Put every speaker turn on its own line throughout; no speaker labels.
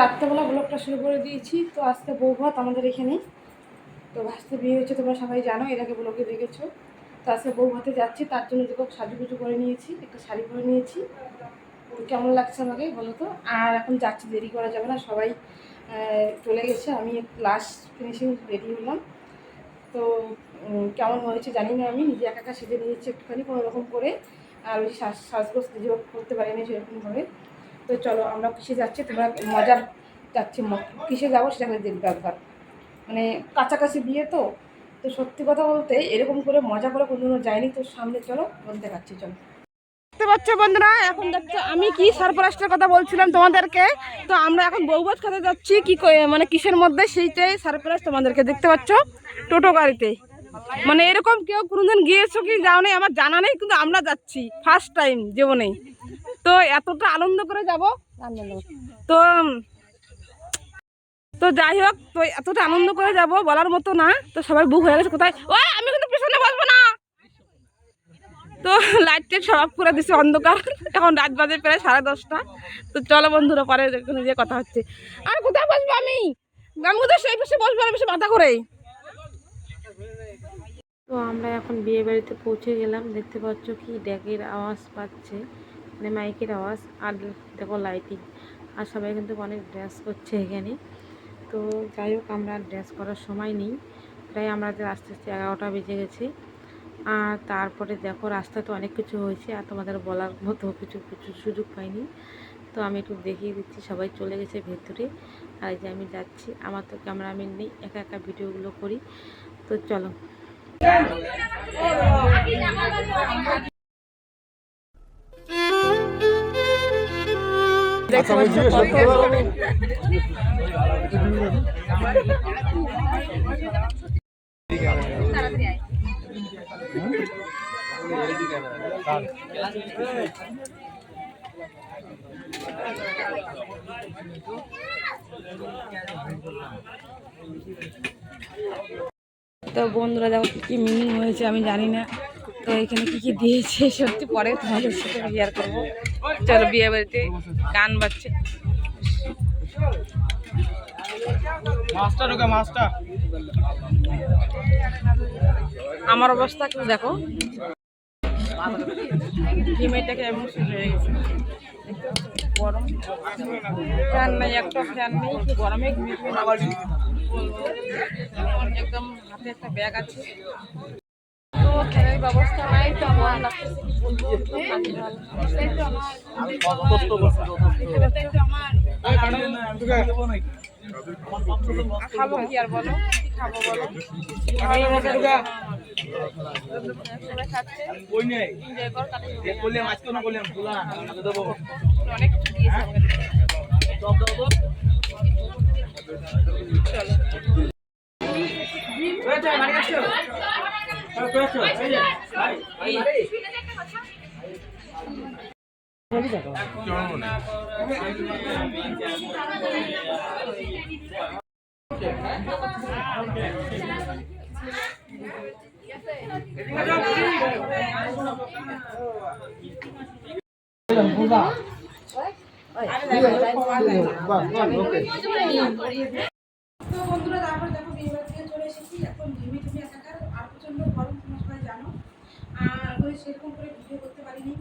রাত্রেবেলা ব্লগটা শুরু করে দিয়েছি। তো আজকে বউ ভাত আমাদের এখানে। তো ভাসতে বিয়ে হয়েছে, তোমরা সবাই জানো, এর আগে ব্লগে দেখেছ। তো আজকে বউ ভাতে যাচ্ছি, তার জন্য দেখো সাজুগুজু করে নিয়েছি, একটা শাড়ি পরে নিয়েছি। কেমন লাগছে আমাকে বলো তো? আর এখন যাচ্ছি, দেরি করা যাবে না, সবাই চলে গেছে, আমি লাস্ট ফিনিশিং রেডি হলাম। তো কেমন হয়েছে জানি না আমি, নিজে একা একা সেজে নিয়েছি একটুখানি কোনো রকম করে। আর ওই শ্বাস শ্বাসগোজ নিজেও করতে পারিনি সেরকমভাবে তো চলো, আমরা কিসে যাচ্ছি? তোমরা মজার যাচ্ছি কিসে যাব সেটা করে দেখবে একবার। মানে কাছাকাছি বিয়ে তো তো সত্যি কথা বলতে এরকম করে মজা করে কোনোদিনও যায়নি। তো সামনে চলো বলতে পারছি চলো। দেখতে পাচ্ছ বন্ধুরা, এখন দেখছ আমি কি সারপ্রাইজটার কথা বলছিলাম তোমাদেরকে? তো আমরা এখন বউবাজ খেতে যাচ্ছি, কি মানে কিসের মধ্যে? সেইটাই সারপ্রাইজ তোমাদেরকে দেখতে পাচ্ছ, টোটো গাড়িতে। মানে এরকম কেউ কোনোদিন গিয়েছো কি যাও নেই আমার জানা নেই, কিন্তু আমরা যাচ্ছি ফার্স্ট টাইম জীবনে তো এতটা আনন্দ করে যাব? তো তো যাই হোক, তো এতটা আনন্দ করে যাব বলার মতো না। তো সবাই বুক হয়ে গেছে কোথায়? ও, আমি কিন্তু পেছনে বসবো না। তো লাইট টাইট সব করে দিছে অন্ধকার। এখন রাত বাজে প্রায় সাড়ে দশটা। তো চলো বন্ধুরা, পরে যে কথা হচ্ছে। আর কোথায় বসবো আমি? আমি সেই পাশে বসবো আর বেশি মাথা করে
তো আমরা এখন বিয়ে বাড়িতে পৌঁছে গেলাম। দেখতে পাচ্ছ কি ড্যাগের আওয়াজ পাচ্ছে। মানে মাইকের আওয়াজ আর দেখো লাইটিং আর সবাই কিন্তু অনেক ড্রেস করছে এখানে। তো যাই হোক, আমরা ড্রেস করার সময় নেই। প্রায় আমাদের আস্তে আস্তে এগারোটা বেজে গেছে। আর তারপরে দেখো রাস্তাতে অনেক কিছু হয়েছে আর তোমাদের বলার মতো কিছু কিছু সুযোগ পাইনি। তো আমি একটু দেখিয়ে দিচ্ছি, সবাই চলে গেছে ভেতরে। আর যে আমি যাচ্ছি, আমার তো ক্যামেরাম্যান নেই, একা একা ভিডিওগুলো করি। তো চলো।
তো বন্ধুরা দেখো কি মিনিং হয়েছে আমি জানি না। তো এখানে কি কি দিয়েছে সত্যি পরে তোমাদের সাথে শেয়ার করব। চলো বিয়ে বাড়িতে গান বাজছে। আমার অবস্থা একটু দেখো। ডিমেটাকে এমন শেষ হয়ে গেছে। গরম। ফ্যান নেই একটা ফ্যান নেই গরমে ঘুমিয়ে একদম হাতে একটা ব্যাগ আছে। ব্যবস্থা নাই তো আমার লাগতেছে কি বলব একদম কাশি ঢাল। খাব কি আর বলো কি খাব বলো সবাই খাচ্ছে এনজয় কর কাটে
করলাম আজকে না করলাম তুলা দেবো
অনেক কিছু দিয়েছে আমাকে
সব দাও তো
চলো তো বন্ধুরা তারপরে দেখো বিয়ে বাড়ি থেকে চলে এসেছি এখন ঘেমে ঘেমে একাকার আর প্রচণ্ড গরম তোমরা সবাই জানো আর সেরকম করে ভিডিও করতে পারিনি।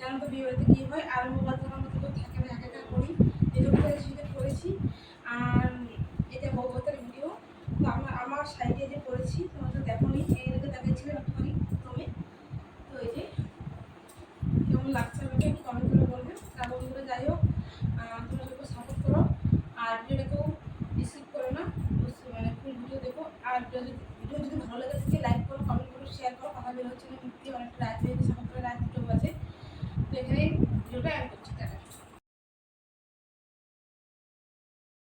জানো তো বিয়ে বাড়িতে কী হয়? আর মোবাইল ধরার মতো থাকে না একা করি। এরকম করে করেছি। আর এটা বৌভাতের ভিডিও তো আমার আমার সাইডে যে করেছি তোমরা তো দেখো নি এর আগে দেখাচ্ছিলাম একটুখানি প্রথমে তো এই যে কেমন লাগছে আমাকে একটু কমেন্ট করে বলবে তার বন্ধুরা যাই হোক আহ, তোমরা সবাই সাপোর্ট করো আর ভিডিওটাকেও রিসিভ করো না বুঝতে- মানে ফুল ভিডিও দেখো আর ভিডিও যদি ভিডিও যদি ভালো লাগে থাকে লাইক করো কমেন্ট করো শেয়ার বের হচ্ছে না মুক্তি অনেকটা রাত হয়ে গেছে রাত দুটো বাজে তো এখানে ভিডিওটা অ্যাড করছি